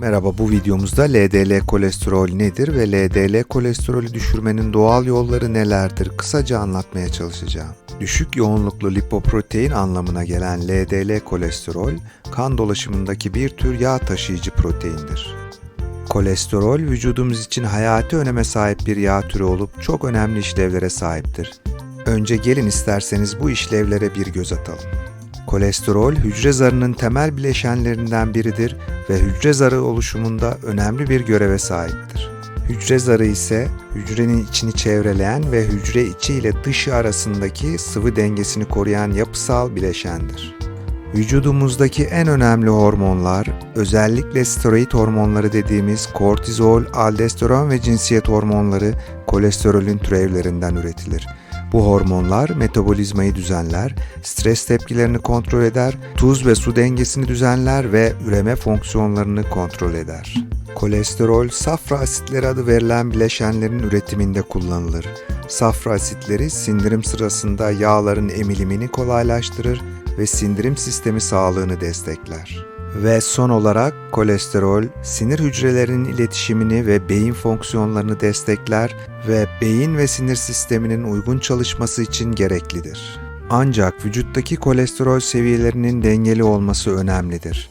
Merhaba bu videomuzda LDL kolesterol nedir ve LDL kolesterolü düşürmenin doğal yolları nelerdir kısaca anlatmaya çalışacağım. Düşük yoğunluklu lipoprotein anlamına gelen LDL kolesterol kan dolaşımındaki bir tür yağ taşıyıcı proteindir. Kolesterol vücudumuz için hayati öneme sahip bir yağ türü olup çok önemli işlevlere sahiptir. Önce gelin isterseniz bu işlevlere bir göz atalım. Kolesterol hücre zarının temel bileşenlerinden biridir ve hücre zarı oluşumunda önemli bir göreve sahiptir. Hücre zarı ise hücrenin içini çevreleyen ve hücre içi ile dışı arasındaki sıvı dengesini koruyan yapısal bileşendir. Vücudumuzdaki en önemli hormonlar, özellikle steroid hormonları dediğimiz kortizol, aldosteron ve cinsiyet hormonları kolesterolün türevlerinden üretilir. Bu hormonlar metabolizmayı düzenler, stres tepkilerini kontrol eder, tuz ve su dengesini düzenler ve üreme fonksiyonlarını kontrol eder. Kolesterol, safra asitleri adı verilen bileşenlerin üretiminde kullanılır. Safra asitleri sindirim sırasında yağların emilimini kolaylaştırır ve sindirim sistemi sağlığını destekler. Ve son olarak kolesterol sinir hücrelerinin iletişimini ve beyin fonksiyonlarını destekler ve beyin ve sinir sisteminin uygun çalışması için gereklidir. Ancak vücuttaki kolesterol seviyelerinin dengeli olması önemlidir.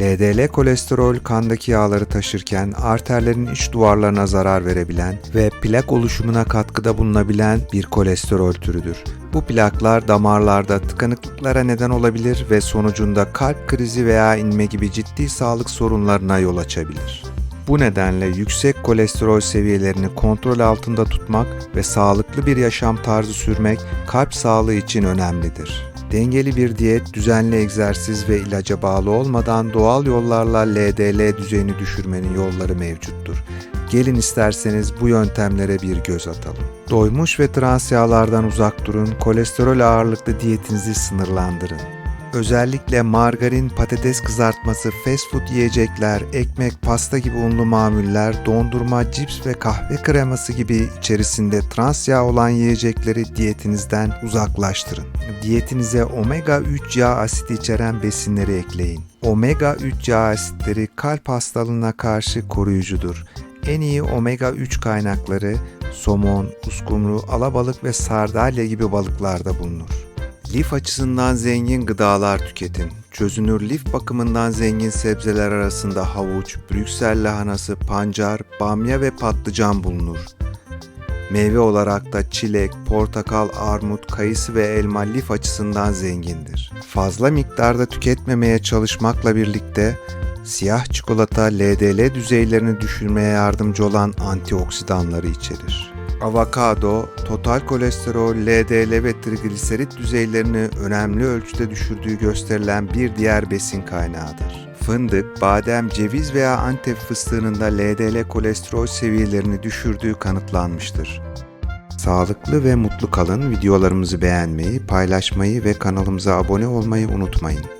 LDL kolesterol kandaki yağları taşırken arterlerin iç duvarlarına zarar verebilen ve plak oluşumuna katkıda bulunabilen bir kolesterol türüdür. Bu plaklar damarlarda tıkanıklıklara neden olabilir ve sonucunda kalp krizi veya inme gibi ciddi sağlık sorunlarına yol açabilir. Bu nedenle yüksek kolesterol seviyelerini kontrol altında tutmak ve sağlıklı bir yaşam tarzı sürmek kalp sağlığı için önemlidir. Dengeli bir diyet, düzenli egzersiz ve ilaca bağlı olmadan doğal yollarla LDL düzeyini düşürmenin yolları mevcuttur. Gelin isterseniz bu yöntemlere bir göz atalım. Doymuş ve trans yağlardan uzak durun, kolesterol ağırlıklı diyetinizi sınırlandırın. Özellikle margarin, patates kızartması, fast food yiyecekler, ekmek, pasta gibi unlu mamuller, dondurma, cips ve kahve kreması gibi içerisinde trans yağ olan yiyecekleri diyetinizden uzaklaştırın. Diyetinize omega 3 yağ asidi içeren besinleri ekleyin. Omega 3 yağ asitleri kalp hastalığına karşı koruyucudur. En iyi omega 3 kaynakları somon, uskumru, alabalık ve sardalya gibi balıklarda bulunur. Lif açısından zengin gıdalar tüketin. Çözünür lif bakımından zengin sebzeler arasında havuç, Brüksel lahanası, pancar, bamya ve patlıcan bulunur. Meyve olarak da çilek, portakal, armut, kayısı ve elma lif açısından zengindir. Fazla miktarda tüketmemeye çalışmakla birlikte siyah çikolata LDL düzeylerini düşürmeye yardımcı olan antioksidanları içerir. Avokado, total kolesterol, LDL ve trigliserit düzeylerini önemli ölçüde düşürdüğü gösterilen bir diğer besin kaynağıdır. Fındık, badem, ceviz veya antep fıstığının da LDL kolesterol seviyelerini düşürdüğü kanıtlanmıştır. Sağlıklı ve mutlu kalın, videolarımızı beğenmeyi, paylaşmayı ve kanalımıza abone olmayı unutmayın.